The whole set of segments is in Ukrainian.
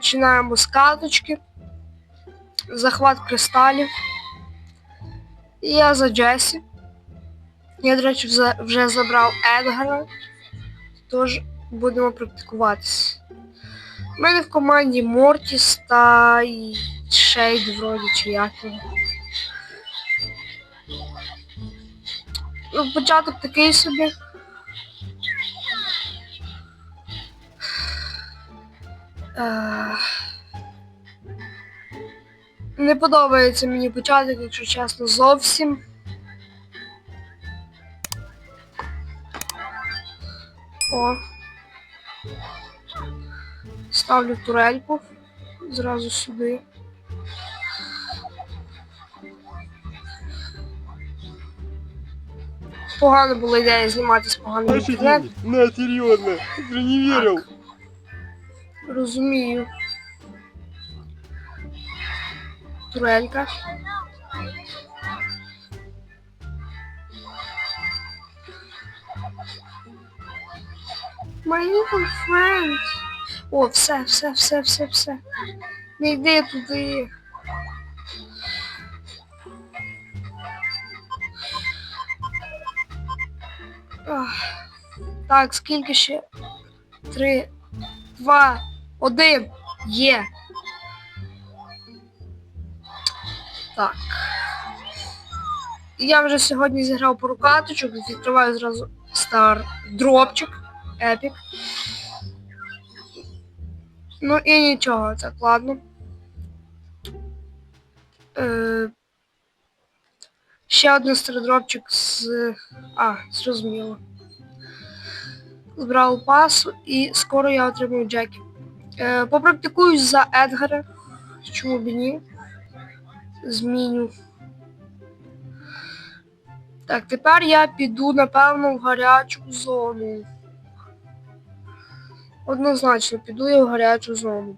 Починаємо з каточки. Захват кристалів. Я за Джесі. Я, до речі, вже, забрав Едгара. Тож будемо практикуватись. У мене в команді Мортіс та Шейд вроді чи як. Ну, початок такий собі. Не подобається мені початок, якщо чесно, зовсім. О. Ставлю турельку зразу сюди. Погано була ідея знімати з поганим інтернетом. На, же не верил. Розумію. Турелька. My little. О, все, все, все, все, все. Не йди туди. Так, скільки ще? Три, два, один. Є. Так. Я вже сьогодні зіграв пару каточок, відкриваю зразу стар дропчик. Епік. Ну і нічого, так, ладно. Е, ще один стардропчик з. А, зрозуміло. Збрав пасу і скоро я отримаю Джекі. Е, попрактикуюсь за Едгара. Чому б ні? Зміню. Так, тепер я піду, напевно, в гарячу зону. Однозначно, піду я в гарячу зону.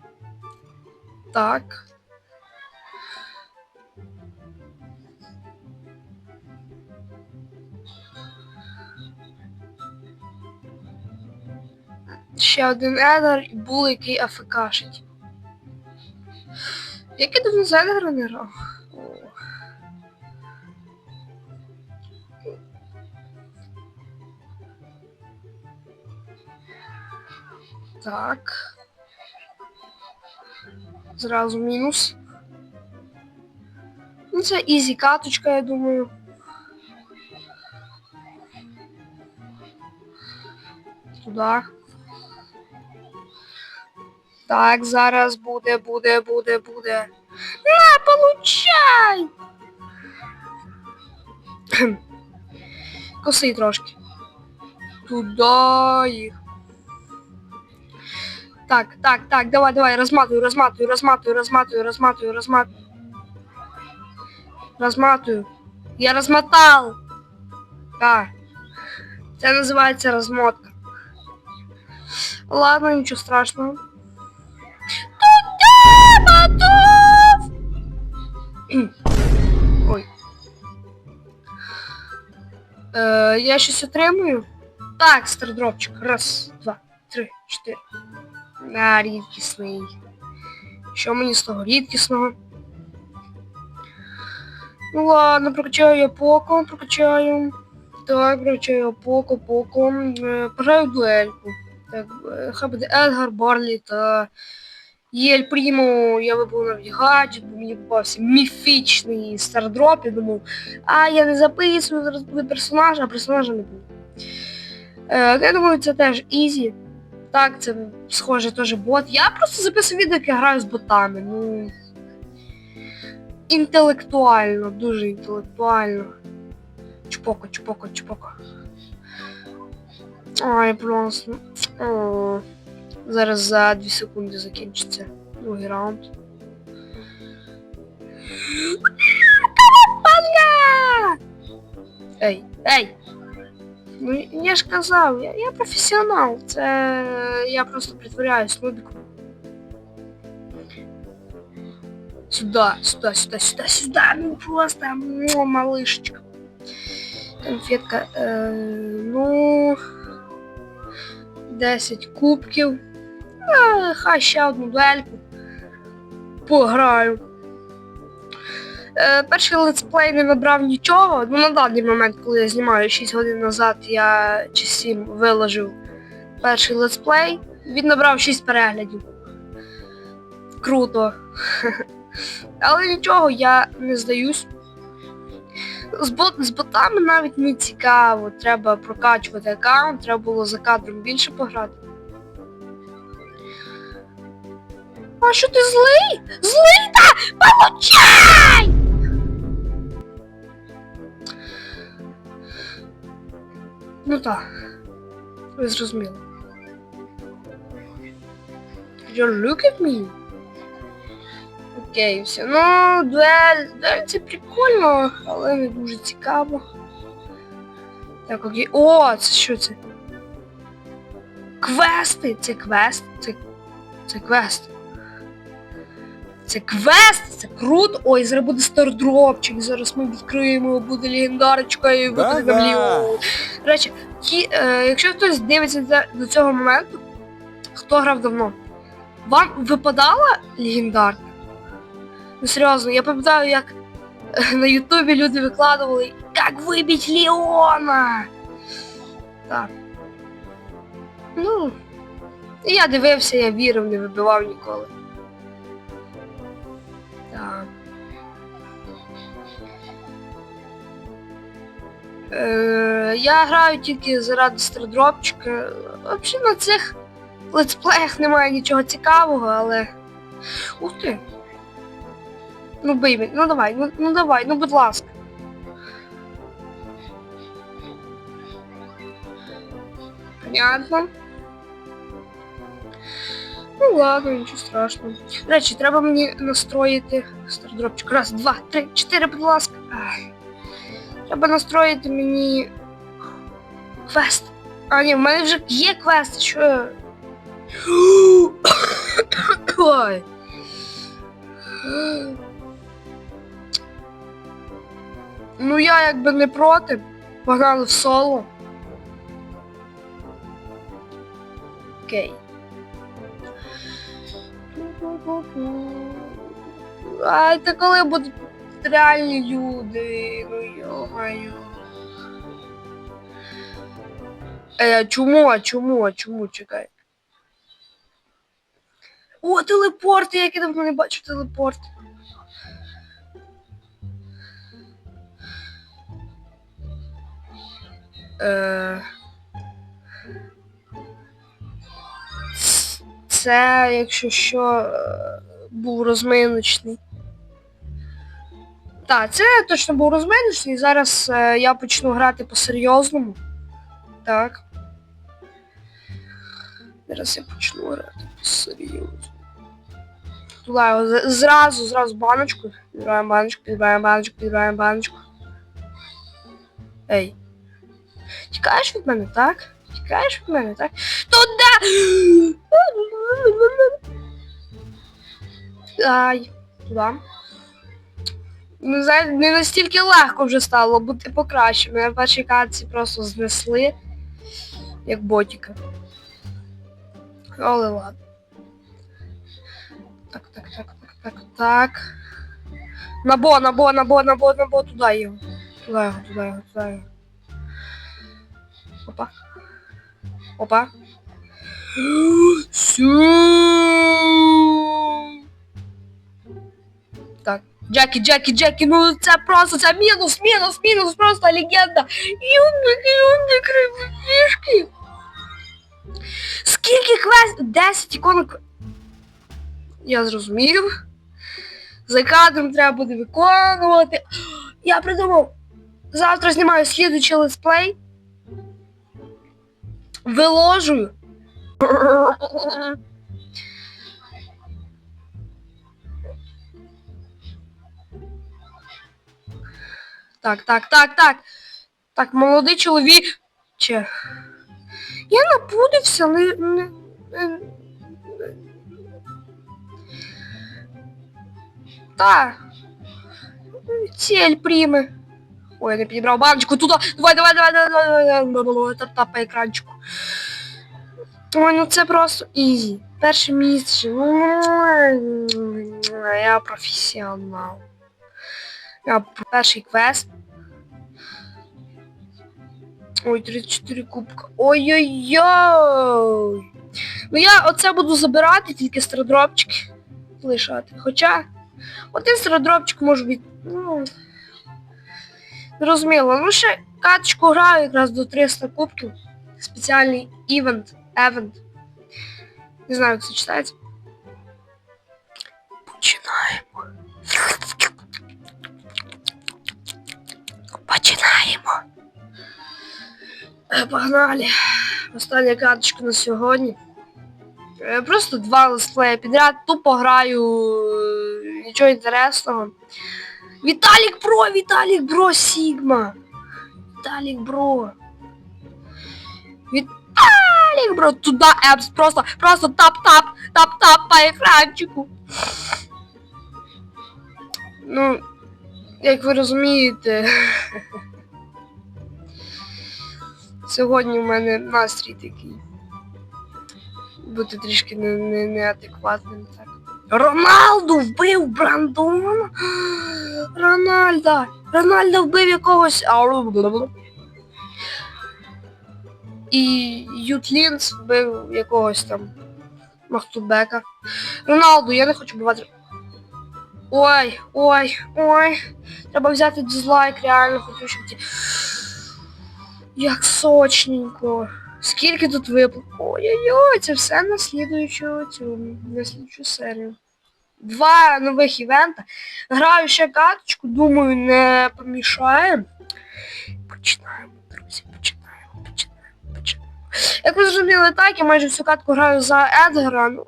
Так. Ще один Едгар і був який АФКшить. Як я давно з Едгара не грав? Так. Зразу мінус. Ну, це ізі каточка, я думаю. Туди. Так, зараз буде, буде, буде, буде. На, получай! Коси трошки. Туда їх. Так, так, так, давай, давай, розматую, розматую, розматую, розматую, розматую, розматую. Розматую. Я розмотав. Так. Це називається розмотка. Ладно, нічого страшного. Готов! Ой. Е, я щось отримую. Так, стардропчик. Раз, два, три, чотири. На, рідкісний. Що мені з того рідкісного? Ну ладно, прокачаю я поко, прокачаю. Так, прокачаю поко, поко. Е, Пожаю дуельку. Так, е, хай буде Едгар, Барлі та Єль Прімо, я вибув на гаджет, бо мені попався міфічний стардроп, я думав, а я не записую, зараз буде персонаж, а персонажа не буде. Е, я думаю, це теж ізі. Так, це схоже теж бот. Я просто записую відео, як я граю з ботами. Ну. Інтелектуально, дуже інтелектуально. Чпоко, чпоко, чпоко. Ай, просто. О, зараз за 2 секунди закінчиться другий раунд. Паля! Ей, ей! Ну я ж казав, я, я професіонал. Це я просто притворяюсь нубіком. Сюда, сюда, сюда, сюда, сюда. Ну просто му, малышечка. Конфетка. Е, ну. 10 кубків. Е, хай ще одну дуельку. пограю. Е, перший летсплей не набрав нічого. Ну, на даний момент, коли я знімаю 6 годин назад, я чи 7 виложив перший летсплей. Він набрав 6 переглядів. Круто. Але нічого, я не здаюсь. З, бот, з ботами навіть не цікаво. Треба прокачувати аккаунт, треба було за кадром більше пограти. А що ти злий? Злий та получай! Ну так. Ви зрозуміли. You look at me. Окей, все. Ну, дуель, дуель це прикольно, але не дуже цікаво. Так, окей. О, це що це? Квести! Це квест. Це, це квест. Це квест! Це круто! Ой, зараз буде стардропчик, зараз ми відкриємо, буде легендарочка і буде Да-да. До речі, ті, е, якщо хтось дивиться до цього моменту, хто грав давно, вам випадала легендарка? Ну серйозно, я пам'ятаю, як е, на Ютубі люди викладували, як вибить Леона. Так. Ну, я дивився, я вірив, не вибивав ніколи. Так. Е, я граю тільки заради стардропчика. Взагалі на цих летсплеях немає нічого цікавого, але. Ух ти! Ну бий, ну давай, ну, ну давай, ну будь ласка. Понятно. Ну ладно, нічого страшного. До речі, треба мені настроїти стардропчик. Раз, два, три, чотири, будь ласка. Треба настроїти мені квест. А, ні, в мене вже є квест, що. я- Ой. Ну я якби не проти. Погнали в соло. Окей. А це коли будуть реальні люди, ну йо-моє. Е, чому, а чому, а чому, чекай. О, телепорт, я давно не бачу телепорт. Е... Це, якщо що, е, був розминочний. Так, це точно був розминочний. Зараз е, я почну грати по-серйозному. Так. Зараз я почну грати по-серйозному. Туди зразу, зразу баночку. Підбираємо баночку, підбираємо баночку, підбираємо баночку. Ей. Тікаєш від мене, так? Тікаєш від мене, так? Туди! Ай, туди. Ну, не настільки легко вже стало бути покраще. Мене в першій просто знесли, як ботіка. Але ладно. Так, так, так, так, так, так. Набо, набо, набо, набо, набо, туди його. Туди його, туди його, туди його. Опа. Опа. Так. Джекі, Джекі, Джекі, ну це просто, це мінус, мінус, мінус, просто легенда. Юнник, юнник, рибішки. Скільки квест? 10 іконок. Я зрозумів. За кадром треба буде виконувати. Я придумав. Завтра знімаю слідуючий летсплей. Виложую. Так, так, так, так. Так, молодий чоловік. Че? Я напудився, не. не, не... Та. Цель прийме. Ой, я не підібрав баночку туди. Давай, давай, давай, давай, давай, давай, екранчику. Ой, ну це просто ізі. Перше місце. Ну, Я професіонал. Я перший квест. Ой, 34 кубка. Ой-ой-ой. Ну я оце буду забирати, тільки стародропчики лишати. Хоча один стародропчик може бути. Ну, зрозуміло. Ну ще каточку граю якраз до 300 кубків. Спеціальний івент. Евент. Не знаю, як це читається. Починаємо. Починаємо. Е, Погнали. Остання карточка на сьогодні. Е, Просто два летсплея підряд, тупо граю е, нічого інтересного. Віталік Бро, Віталік Бро, Сігма. Віталік Бро. Віталік Бро, туди епс, просто, просто тап-тап, тап-тап по екранчику. Ну, як ви розумієте, сьогодні в мене настрій такий. Бути трішки не, не, неадекватним так. Роналду вбив Брандона. Рональда. Рональда вбив якогось. І Ютлінс вбив якогось там Махтубека. Роналду, я не хочу вбивати. Ой, ой, ой. Треба взяти дизлайк, реально хочу, щоб ті. Як сочненько. Скільки тут виплат? Ой-ой-ой, це все на слідуючу цю, на слідуючу серію. Два нових івента. Граю ще карточку, думаю, не помішає. Починаємо, друзі, починаємо, починаємо, починаємо. Як ви зрозуміли, так, я майже всю катку граю за Едгара. Ну,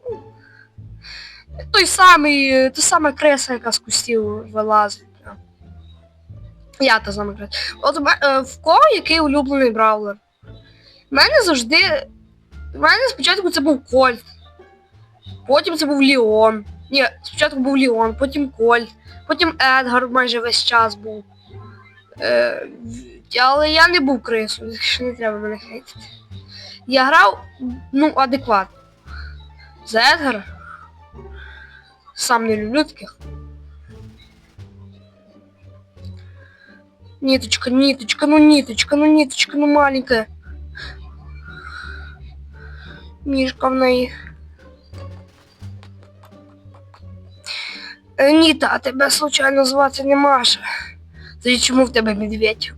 той самий, та сама креса, яка з кустів вилазить. Я та сама креса. От е, в кого який улюблений бравлер? У мене завжди. У мене спочатку це був Кольт. Потім це був Ліон. Ні, спочатку був Ліон, потім Кольт, потім Едгар майже весь час був. Е, але я не був що не треба мене хейтити. Я грав, ну, адекватно. За Едгара. Сам не люблю таких. Ниточка, ниточка, ну ниточка, ну ниточка, ну маленькая. Мішка в неї. Ніта, а тебе случайно звати не Маша. Тоді чому в тебе медведь?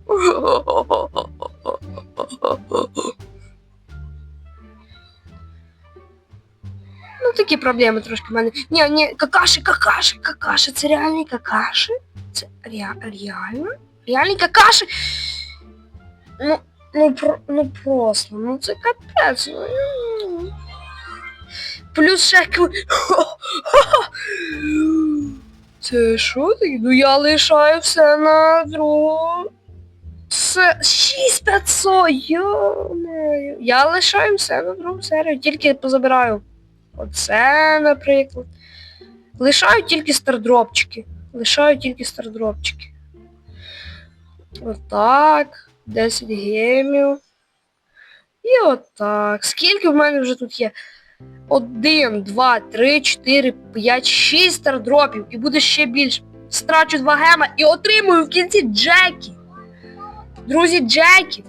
Ну, такі проблеми трошки в мене. Ні, ні, какаші, какаші, какаші. Це реальні какаші? Це ре, реально? Реальні какаші? Ну, ну, про, ну просто, ну це капець. Ну, м. Плюс ще Це що таке? Ну я лишаю все на другу. Все 6500, йо-моє. Я лишаю все на другу серію, тільки позабираю. Оце, наприклад. Лишаю тільки стардропчики. Лишаю тільки стардропчики. Отак. 10 гемів. І отак. Скільки в мене вже тут є? 1, 2, 3, 4, 5, 6 стардропів. І буде ще більше. Страчу 2 гема і отримую в кінці Джекі. Друзі, Джекі.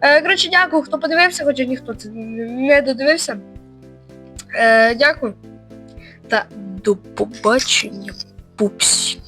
Е, коротше, дякую, хто подивився, хоча ніхто це не додивився. Е, дякую. Та до побачення, пупсі.